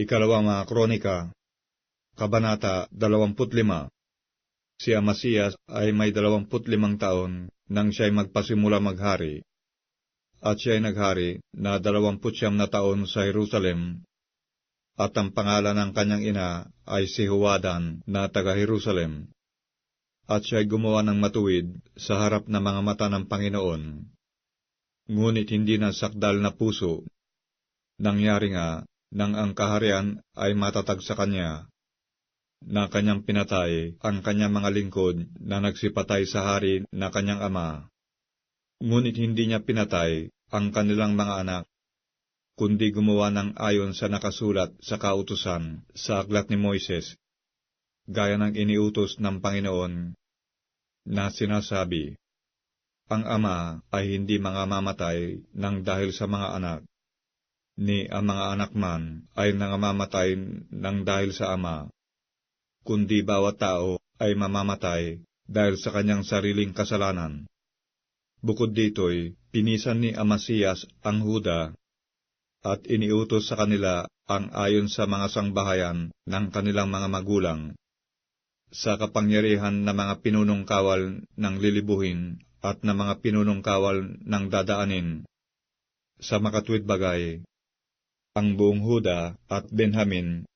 Ikalawang mga kronika, Kabanata 25 Si Amasiyas ay may 25 taon nang siya'y magpasimula maghari, at siya'y naghari na 29 na taon sa Jerusalem, at ang pangalan ng kanyang ina ay si Huwadan na taga-Jerusalem, at siya'y gumawa ng matuwid sa harap ng mga mata ng Panginoon. Ngunit hindi na sakdal na puso. Nangyari nga nang ang kaharian ay matatag sa kanya, na kanyang pinatay ang kanyang mga lingkod na nagsipatay sa hari na kanyang ama. Ngunit hindi niya pinatay ang kanilang mga anak, kundi gumawa ng ayon sa nakasulat sa kautusan sa aklat ni Moises, gaya ng iniutos ng Panginoon na sinasabi, Ang ama ay hindi mga mamatay ng dahil sa mga anak, ni ang mga anak man ay nangamamatay ng dahil sa ama, kundi bawat tao ay mamamatay dahil sa kanyang sariling kasalanan. Bukod dito'y, pinisan ni Amasiyas ang Huda at iniutos sa kanila ang ayon sa mga sangbahayan ng kanilang mga magulang, sa kapangyarihan ng mga pinunong kawal ng lilibuhin at ng mga pinunong kawal ng dadaanin. Sa makatwid bagay, ang buong Huda at Benjamin,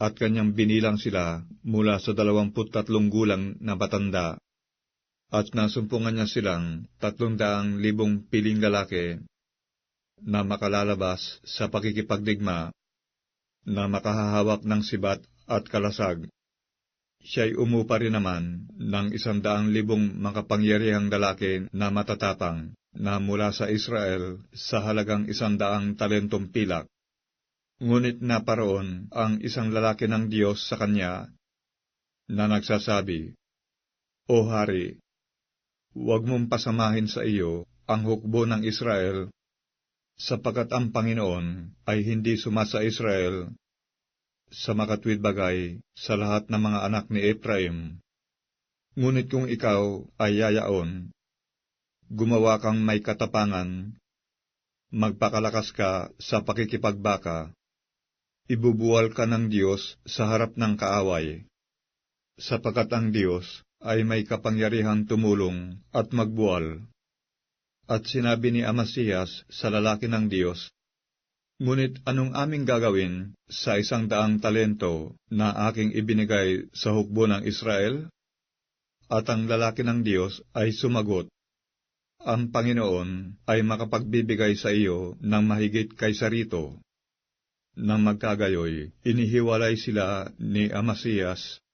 at kanyang binilang sila mula sa dalawamput tatlong gulang na batanda, at nasumpungan niya silang tatlong daang libong piling lalaki na makalalabas sa pakikipagdigma, na makahahawak ng sibat at kalasag. Siya'y umupa rin naman ng isandaang libong makapangyarihang lalaki na matatapang na mula sa Israel sa halagang isandaang talentong pilak. Ngunit naparoon ang isang lalaki ng Diyos sa kanya na nagsasabi, O Hari, huwag mong pasamahin sa iyo ang hukbo ng Israel, sapagkat ang Panginoon ay hindi sumasa Israel sa makatwid bagay sa lahat ng mga anak ni Ephraim. Ngunit kung ikaw ay yayaon, gumawa kang may katapangan, magpakalakas ka sa pakikipagbaka, ibubuwal ka ng Diyos sa harap ng kaaway, sapagkat ang Diyos ay may kapangyarihan tumulong at magbuwal. At sinabi ni Amasiyas sa lalaki ng Diyos, Ngunit anong aming gagawin sa isang daang talento na aking ibinigay sa hukbo ng Israel? At ang lalaki ng Diyos ay sumagot, Ang Panginoon ay makapagbibigay sa iyo ng mahigit kaysa rito. Nang magkagayoy, inihiwalay sila ni Amasiyas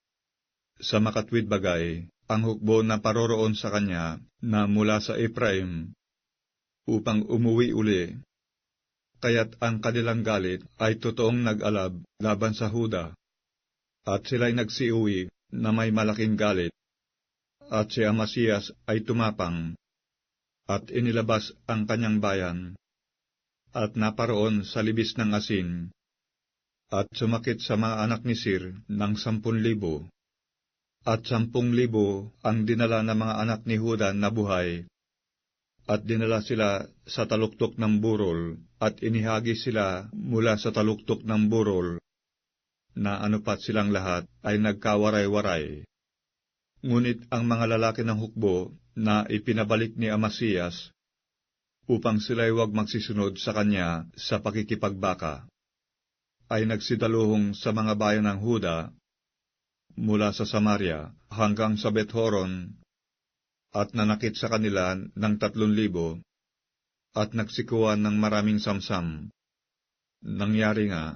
sa makatwid bagay ang hukbo na paroroon sa kanya na mula sa Ephraim upang umuwi uli kaya't ang kanilang galit ay totoong nag-alab laban sa Huda, at sila'y nagsiuwi na may malaking galit, at si Amasiyas ay tumapang, at inilabas ang kanyang bayan, at naparoon sa libis ng asin, at sumakit sa mga anak ni Sir ng sampun libo, at sampung libo ang dinala ng mga anak ni Huda na buhay, at dinala sila sa taluktok ng burol, at inihagi sila mula sa taluktok ng burol, na anupat silang lahat ay nagkawaray-waray. Ngunit ang mga lalaki ng hukbo na ipinabalik ni Amasiyas, upang sila'y huwag magsisunod sa kanya sa pakikipagbaka, ay nagsidaluhong sa mga bayan ng Huda, mula sa Samaria hanggang sa Bethoron at nanakit sa kanila ng tatlong libo, at nagsikuan ng maraming samsam. Nangyari nga,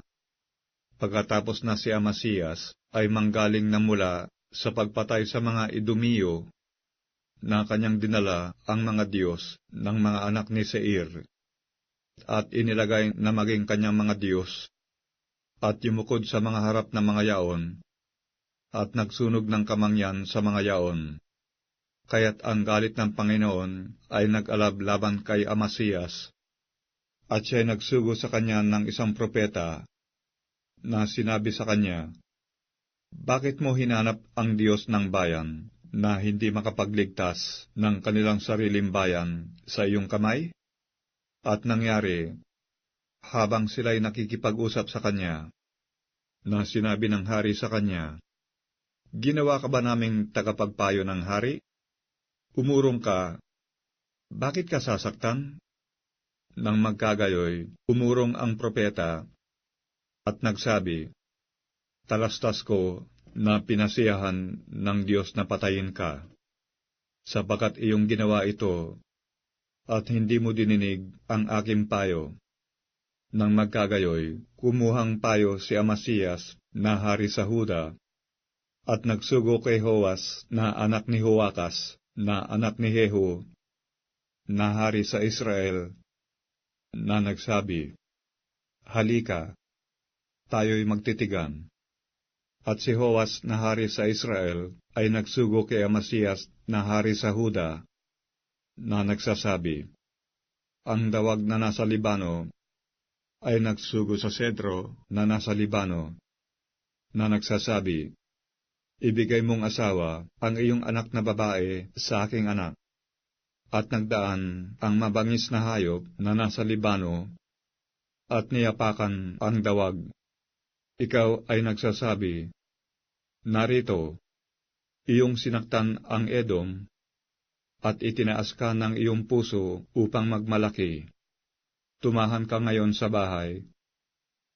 pagkatapos na si Amasiyas ay manggaling na mula sa pagpatay sa mga Idumiyo, na kanyang dinala ang mga Diyos ng mga anak ni Seir, at inilagay na maging kanyang mga Diyos, at yumukod sa mga harap ng mga yaon, at nagsunog ng kamangyan sa mga yaon. Kaya't ang galit ng Panginoon ay nag-alab laban kay Amasiyas, at siya'y nagsugo sa kanya ng isang propeta na sinabi sa kanya, Bakit mo hinanap ang Diyos ng bayan na hindi makapagligtas ng kanilang sariling bayan sa iyong kamay? At nangyari, habang sila'y nakikipag-usap sa kanya, na sinabi ng hari sa kanya, Ginawa ka ba naming tagapagpayo ng hari? Umurong ka, bakit ka sasaktan? Nang magkagayoy, umurong ang propeta at nagsabi, Talastas ko na pinasiyahan ng Diyos na patayin ka, sapagat iyong ginawa ito at hindi mo dininig ang aking payo. Nang magkagayoy, kumuhang payo si Amasiyas na hari sa Huda, at nagsugo kay Hoas na anak ni Huwakas, na anak ni Jehu, na hari sa Israel, na nagsabi, Halika, tayo'y magtitigan. At si Hoas na hari sa Israel ay nagsugo kay Amasiyas na hari sa Huda, na nagsasabi, Ang dawag na nasa Libano ay nagsugo sa Sedro na nasa Libano, na nagsasabi, Ibigay mong asawa ang iyong anak na babae sa aking anak. At nagdaan ang mabangis na hayop na nasa Libano, at niyapakan ang dawag. Ikaw ay nagsasabi, Narito, iyong sinaktan ang Edom, at itinaas ka ng iyong puso upang magmalaki. Tumahan ka ngayon sa bahay.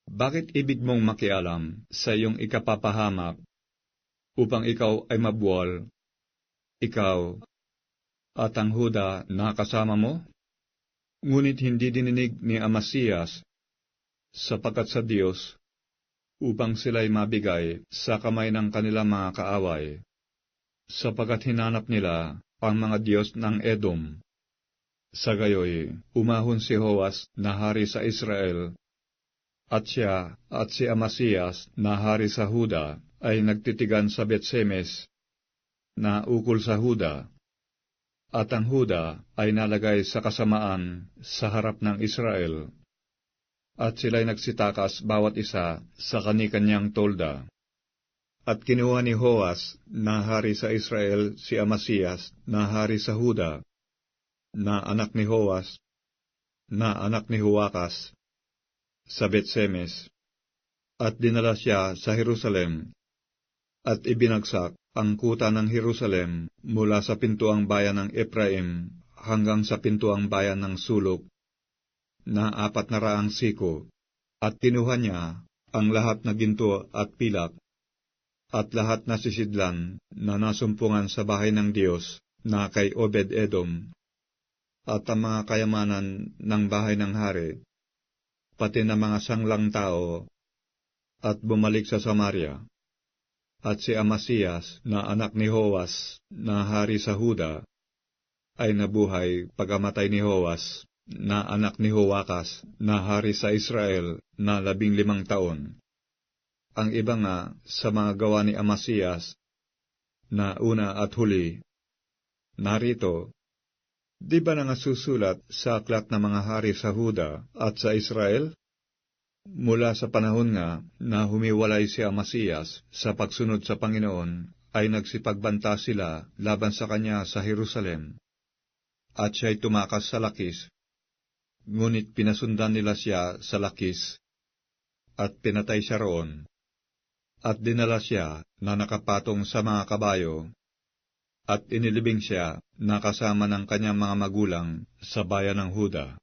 Bakit ibig mong makialam sa iyong ikapapahamak upang ikaw ay mabuwal? Ikaw at ang Huda na kasama mo? Ngunit hindi dininig ni Amasiyas sapagkat sa Diyos upang sila'y mabigay sa kamay ng kanilang mga kaaway, sapagkat hinanap nila ang mga Diyos ng Edom. Sa gayoy, umahon si Hoas na hari sa Israel, at siya at si Amasiyas na hari sa Huda ay nagtitigan sa Betsemes na ukol sa Huda, at ang Huda ay nalagay sa kasamaan sa harap ng Israel, at sila'y nagsitakas bawat isa sa kanikanyang tolda. At kinuha ni Hoas na hari sa Israel si Amasiyas na hari sa Huda, na anak ni Hoas, na anak ni Huwakas, sa Betsemes, at dinala siya sa Jerusalem, at ibinagsak ang kuta ng Jerusalem mula sa pintuang bayan ng Ephraim hanggang sa pintuang bayan ng Sulok, na apat na raang siko, at kinuha niya ang lahat na ginto at pilak, at lahat na sisidlan na nasumpungan sa bahay ng Diyos na kay Obed-Edom, at ang mga kayamanan ng bahay ng hari, pati na mga sanglang tao, at bumalik sa Samaria. At si Amasiyas na anak ni Hoas na hari sa Huda, ay nabuhay pagamatay ni Hoas na anak ni Huwakas na hari sa Israel na labing limang taon. Ang iba nga sa mga gawa ni Amasiyas na una at huli. Narito, di ba nga susulat sa aklat ng mga hari sa Huda at sa Israel? Mula sa panahon nga na humiwalay si Amasiyas sa pagsunod sa Panginoon, ay nagsipagbanta sila laban sa kanya sa Jerusalem. At siya'y tumakas sa Lakis, ngunit pinasundan nila siya sa Lakis, at pinatay siya roon. At dinala siya na nakapatong sa mga kabayo, at inilibing siya na kasama ng kanyang mga magulang sa bayan ng Huda.